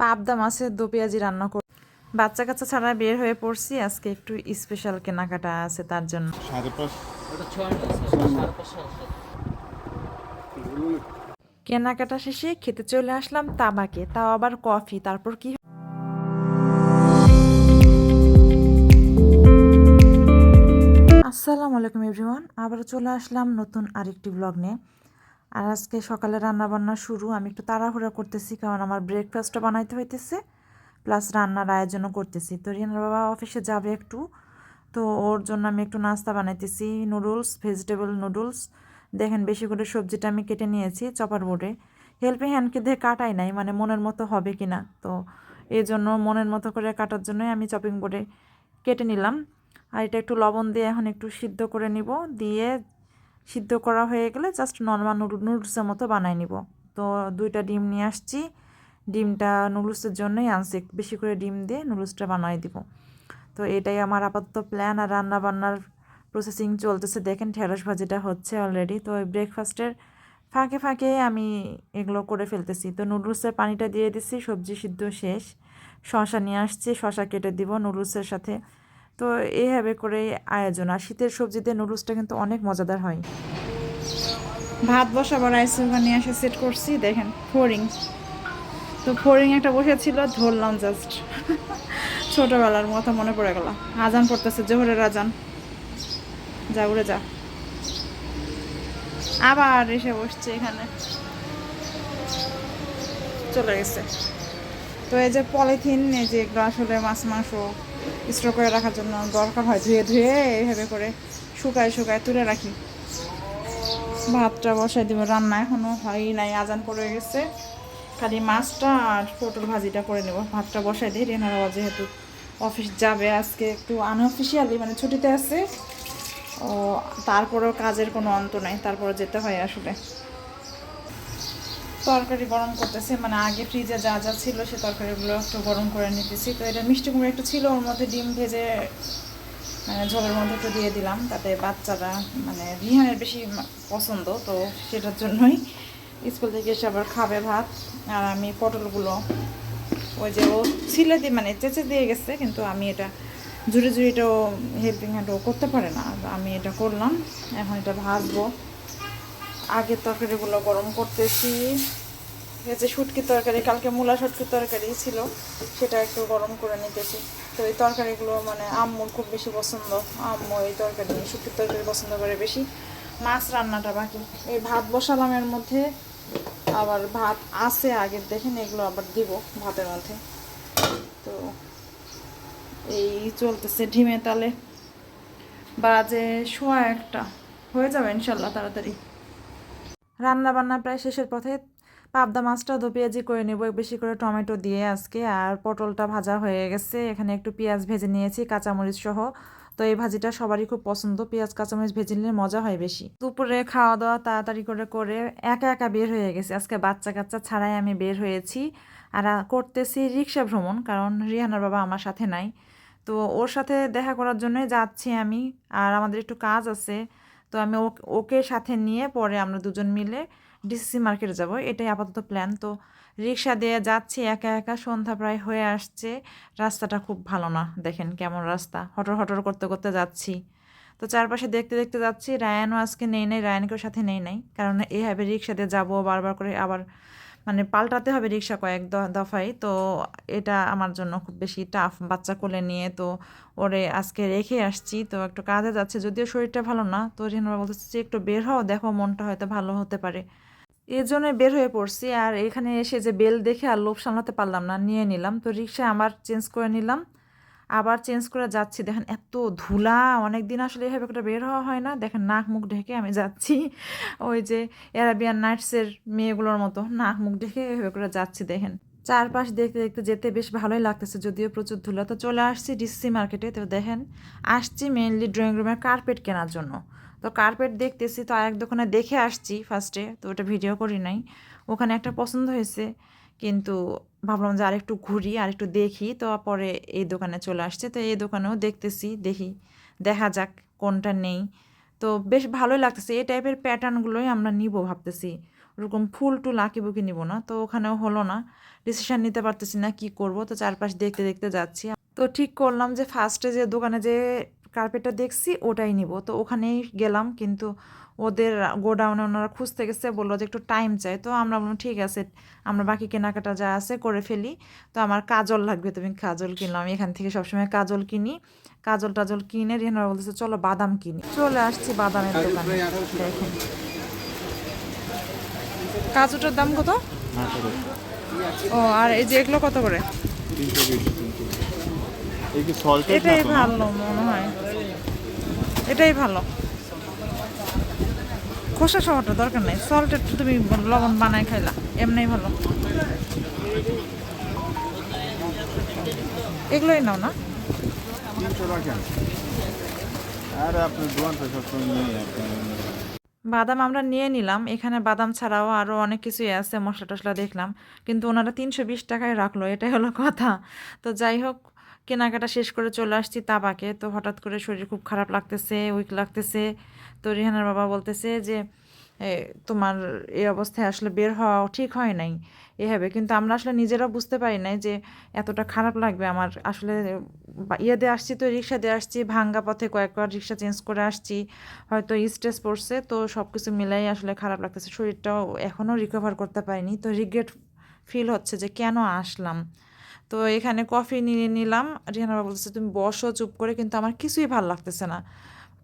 পাবদা মাছের দো পেঁয়াজি রান্না কর বাচ্চা কাচ্চা ছাড়া বের হয়ে পড়ছি। আজকে একটু স্পেশাল কেনাকাটা আছে তার জন্য। কেনাকাটা শেষে খেতে চলে আসলাম তাবাকে। তাও আবার কফি। তারপর কি আসসালামু আলাইকুম এভরিওয়ান আবার চলে আসলাম নতুন আরেকটি ব্লগ নিয়ে। আর আজকে সকালে রান্না বান্না শুরু। আমি একটু তাড়াহুড়া করতেছি, কারণ আমার ব্রেকফাস্টটা বানাইতে হইতেছে প্লাস রান্নার আয়োজনও করতেছি। তো রিয়ানার বাবা অফিসে যাবে একটু। তো ওর জন্য আমি একটু নাস্তা বানাইতেছি নুডলস ভেজিটেবল নুডলস দেখেন, বেশি করে সবজিটা আমি কেটে নিয়েছি চপার বোর্ডে। হেল্পিং হ্যান্ডকে দিয়ে কাটাই নাই মানে মনের মতো হবে কি না তো এই জন্য মনের মতো করে কাটার জন্যই আমি চপিং বোর্ডে কেটে নিলাম। আর এটা একটু লবণ দিয়ে এখন একটু সিদ্ধ করে নিব। দিয়ে সিদ্ধ করা হয়ে গেলে জাস্ট নর্মাল নুডলসের মতো বানাই নিব। তো দুইটা ডিম নিয়ে আসছি। ডিমটা নুডলসের জন্যই আনছি। বেশি করে ডিম দিয়ে নুডলসটা বানাই দিব। তো এটাই আমার আপাতত প্ল্যান আর রান্না বান্নার প্রসেসিং চলতেছে। দেখেন ঢেঁড়স ভাজিটা হচ্ছে অলরেডি তো ওই ব্রেকফাস্টের ফাঁকে ফাঁকে আমি এগুলো করে ফেলতেছি। তো নুডলসের পানিটা দিয়ে দিচ্ছি সবজি সিদ্ধ শেষ। শশা নিয়ে আসছি। শশা কেটে দিব নুডলসের সাথে। তো এইভাবে করে আয়োজন। আর শীতের সবজিতে নুডলসটা কিন্তু অনেক মজাদার হয়। ভাত বসাবার রাইস কুকার নিয়ে এসে সেট করছি, দেখেন ফোরিং তো ফোরিং একটা বসেছিল, ধরলাম জাস্ট ছোটবেলার মতো মনে পড়ে গেল। আজান পড়তেছে, জোহরের আজান। যা, উড়ে যা। আবার এসে বসছে এখানে। চলে গেছে। তো এই যে পলিথিন, এই যে এগুলো আসলে মাছ, মাংস স্টোর করে রাখার জন্য দরকার হয়, ধুয়ে ধুয়ে এইভাবে করে শুকায় শুকায় তুলে রাখি। ভাতটা বসাই দিব, রান্না এখনও হয় নাই, আজান পড়ে গেছে। খালি মাছটা আর পটল ভাজিটা করে নেব। ভাতটা বসাই দিই রেনার বাবা যেহেতু অফিস যাবে, আজকে একটু আনঅফিসিয়ালি মানে ছুটিতে আছে, ও তারপরেও কাজের কোনো অন্ত নাই, তারপরে যেতে হয় আসলে। তরকারি গরম করতেছি মানে আগে ফ্রিজে যা যা ছিল সে তরকারিগুলো একটু গরম করে নিতেছি। তো এটা মিষ্টি কুমড়ো একটু ছিল, ওর মধ্যে ডিম ভেজে মানে ঝোলের মধ্যে একটু দিয়ে দিলাম। তাতে বাচ্চারা মানে রিহানের বেশি পছন্দ, তো সেটার জন্যই স্কুল থেকে এসে আবার খাবে ভাত। আর আমি পটলগুলো, ওই যে ও ছিলে দিয়ে মানে চেঁচে দিয়ে গেছে, কিন্তু আমি এটা জুড়ে জুড়ে এটাও হেল্পিং হ্যান্ড করতে পারে না। আমি এটা করলাম, এখন এটা ভাজবো। আগের তরকারিগুলো গরম করতেছি। এই যে শুটকির তরকারি, কালকে মূলা শুটকির তরকারি ছিল, সেটা একটু গরম করে নিতেছি। তো এই তরকারিগুলো মানে আম্মুর খুব বেশি পছন্দ। আম্মু এই তরকারি শুটকির তরকারি পছন্দ করে বেশি। মাছ রান্নাটা বাকি। এই ভাত বসালাম এর মধ্যে। আবার ভাত আছে আগের দেখেন এগুলো আবার দিব ভাতের মধ্যে। তো এই চলতেছে ঢিমে তালে। বাজে শোয়া একটা। হয়ে যাবে ইনশাল্লাহ তাড়াতাড়ি। রান্না বান্না প্রায় শেষের পথে পাবদা মাছটা দো পেঁয়াজি করে নেব বেশি করে টমেটো দিয়ে আজকে, আর পটলটা ভাজা হয়ে গেছে। এখানে একটু পেঁয়াজ ভেজে নিয়েছি, কাঁচামরিচ সহ। তো এই ভাজিটা সবারই খুব পছন্দ, পেঁয়াজ, কাঁচামরিচ ভেজে নিলে মজা হয় বেশি। দুপুরে খাওয়া দাওয়া তাড়াতাড়ি করে করে একা একা বের হয়ে গেছে। আজকে বাচ্চা কাচ্চা ছাড়াই আমি বের হয়েছি, আর করতেছি রিক্সা ভ্রমণ, কারণ রিহানার বাবা আমার সাথে নাই। তো ওর সাথে দেখা করার জন্যই যাচ্ছি আমি, আর আমাদের একটু কাজ আছে। তো আমি ওকে সাথে নিয়ে পরে আমরা দুজন মিলে ডিসিসি মার্কেটে যাব। এটাই আপাতত প্ল্যান তো রিক্সা দিয়ে যাচ্ছি, একা একা, সন্ধ্যা প্রায় হয়ে আসছে। রাস্তাটা খুব ভালো না, দেখেন কেমন রাস্তা। হটর হটর করতে করতে যাচ্ছি। তো চারপাশে দেখতে দেখতে যাচ্ছি রায়ানও আজকে নেই নাই রায়ানকেও সাথে নেই নাই। কারণ এইভাবে রিক্সা দিয়ে যাব, বারবার করে আবার মানে পাল্টাতে হবে রিক্সা কয়েক দফায়। তো এটা আমার জন্য খুব বেশি টাফ বাচ্চা কোলে নিয়ে। তো ওরে আজকে রেখে আসছি। তো একটু কাজে যাচ্ছে। যদিও শরীরটা ভালো না। তো রিহানা বলতেছে, যে একটু বের হও, দেখো মনটা হয়তো ভালো হতে পারে। এর জন্য বের হয়ে পড়ছি। আর এখানে এসে যে বেল দেখে আর লোভ সামলাতে পারলাম না, নিয়ে নিলাম। তো রিক্সা আমার চেঞ্জ করে নিলাম। আবার চেঞ্জ করে যাচ্ছি। দেখেন এত ধুলা অনেক দিন আসলে এভাবে করে বের হওয়া হয় না। দেখেন নাক মুখ ঢেকে আমি যাচ্ছি। ওই যে অ্যারাবিয়ান নাইটসের মেয়েগুলোর মতো নাক মুখ ঢেকে এভাবে করে যাচ্ছি দেখেন। চারপাশ দেখতে দেখতে যেতে বেশ ভালোই লাগতেছে, যদিও প্রচুর ধুলা। তো চলে আসছি ডিসি মার্কেটে তো দেখেন, আসছি মেনলি ড্রয়িং রুমের কার্পেট কেনার জন্য। তো কার্পেট দেখতেছি, তো আরেক দোকানে দেখে আসছি ফার্স্টে তো ওটা ভিডিও করি নাই। ওখানে একটা পছন্দ হয়েছে, কিন্তু ভাবলাম যে আরেকটু ঘুরি আর একটু দেখি। তো পরে এই দোকানে চলে আসছে। তো এই দোকানেও দেখতেছি, দেখি, দেখা যাক কোনটা নেই। তো বেশ ভালোই লাগতেছে। এই টাইপের প্যাটার্নগুলোই আমরা নিব ভাবতেছি। ওরকম ফুল টুল আঁকি বুকি নিব না। তো ওখানেও হলো না। ডিসিশন নিতে পারতেছি না কি করব। তো চারপাশ দেখতে দেখতে যাচ্ছি। তো ঠিক করলাম যে ফার্স্টে যে দোকানে যে কার্পেটটা দেখছি ওটাই নিব। তো ওখানেই গেলাম কিন্তু ওদের গোডাউনে ওনারা খুঁজতে গেছে বলল যে একটু টাইম চাই। তো আমরা বললাম ঠিক আছে আমরা বাকি কেনাকাটা যা আছে করে ফেলি। তো আমার কাজল লাগবে তুমি কাজল কিনলাম আমি এখান থেকে সবসময় কাজল কিনি। কাজল টাজল কিনে রিহানা বলতেছে চলো বাদাম কিনি। চলে আসছি বাদামের দোকানে। দেখেন। কাজুটার দাম কত? ও আর এই যে এগুলো কত করে? এটাই ভালো মনে হয়। এটাই ভালো। খোসা সহটা দরকার নেই। একটু তুমি লবণ বানায় খাইলা, এমনি ভালো। এগুলোই নাও না? বাদাম আমরা নিয়ে নিলাম। এখানে বাদাম ছাড়াও আরও অনেক কিছুই আছে মশলা টশলা দেখলাম। কিন্তু ওনারা তিনশো বিশ টাকায় রাখল, এটাই হলো কথা। তো যাই হোক কেনাকাটা শেষ করে চলে আসছি তাবাকে। তো হঠাৎ করে শরীর খুব খারাপ লাগতেছে উইক লাগতেছে। তো রিহানার বাবা বলতেছে যে তোমার এই অবস্থায় আসলে বের হওয়া ঠিক হয় নাই। এভাবে। কিন্তু আমরা আসলে নিজেরা বুঝতে পারি নাই যে, এতটা খারাপ লাগবে আমার। আসলে ইয়ে দিয়ে আসছি তো, রিক্সা দিয়ে আসছি, ভাঙ্গা পথে কয়েকবার রিক্সা চেঞ্জ করে আসছি। হয়তো স্ট্রেস পড়ছে, তো সব কিছু মিলাই আসলে খারাপ লাগতেছে। শরীরটাও এখনও রিকভার করতে পারিনি। তো রিগ্রেট ফিল হচ্ছে যে, কেন আসলাম? তো এখানে কফি নিয়ে নিলাম। রিহানা বলতেছে তুমি বসো চুপ করে। কিন্তু আমার কিছুই ভালো লাগতেছে না।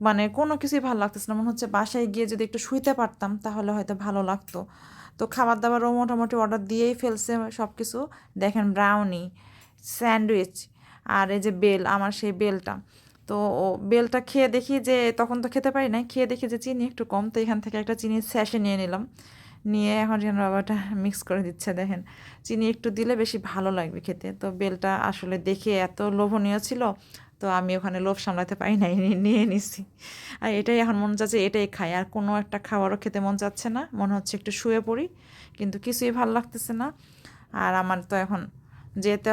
মানে কোনো কিছুই ভালো লাগতেছে না। মনে হচ্ছে বাসায় গিয়ে যদি একটু শুইতে পারতাম, তাহলে হয়তো ভালো লাগতো। তো খাবার দাবারও মোটামুটি অর্ডার দিয়েই ফেলছে সব কিছু দেখেন ব্রাউনি স্যান্ডউইচ আর এই যে বেল, আমার সেই বেলটা। তো বেলটা খেয়ে দেখি যে, তখন তো খেতে পারি না খেয়ে দেখি যে, চিনি একটু কম। তো এখান থেকে একটা চিনি স্যাশে নিয়ে নিলাম। নিয়ে এখন যেন বাবাটা মিক্স করে দিচ্ছে, দেখেন। চিনি একটু দিলে বেশি ভালো লাগবে খেতে। তো বেলটা আসলে দেখে এত লোভনীয় ছিল, তো আমি ওখানে লোভ সামলাতে পারি নাই নিয়ে নিছি। আর এটাই এখন মনে চাচ্ছে এটাই খাই। আর কোনো একটা খাবারও খেতে মন চাচ্ছে না, মনে হচ্ছে একটু শুয়ে পড়ি, কিন্তু কিছুই ভালো লাগতেছে না। আর আমার তো এখন যেতে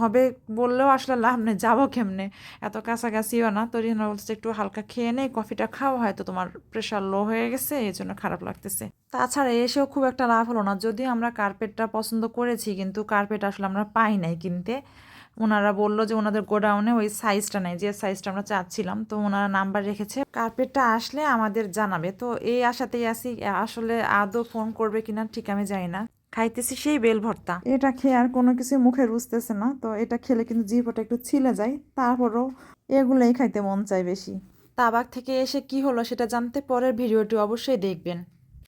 হবে বললেও আসলে লাভ নেই, যাব কেমনে? এত কাছাকাছিও না। তো রিহানা বলছে একটু হালকা খেয়ে নেই, কফিটা খাও, হয়তো তোমার প্রেশার লো হয়ে গেছে, এই জন্য খারাপ লাগতেছে। তাছাড়া এসেও খুব একটা লাভ হলো না। যদিও আমরা কার্পেটটা পছন্দ করেছি, কিন্তু কার্পেট আসলে আমরা পাই নাই কিনতে। ওনারা বলল যে ওনাদের গোডাউনে ওই সাইজটা নেই, যে সাইজটা আমরা চাচ্ছিলাম। তো ওনারা নাম্বার রেখেছে। কার্পেটটা আসলে আমাদের জানাবে। তো এই আশাতেই আসি আসলে আদৌ ফোন করবে কিনা ঠিক আমি জানি না। খাইতেছি সেই বেল ভর্তা। এটা খেয়ে আর কোনো কিছু মুখে রুচতেছে না তো এটা খেলে কিন্তু জিভটা একটু ছিলে যায় তারপরও এগুলোই খাইতে মন চায় বেশি। তাবাক থেকে এসে কি হলো সেটা জানতে পরের ভিডিওটি অবশ্যই দেখবেন।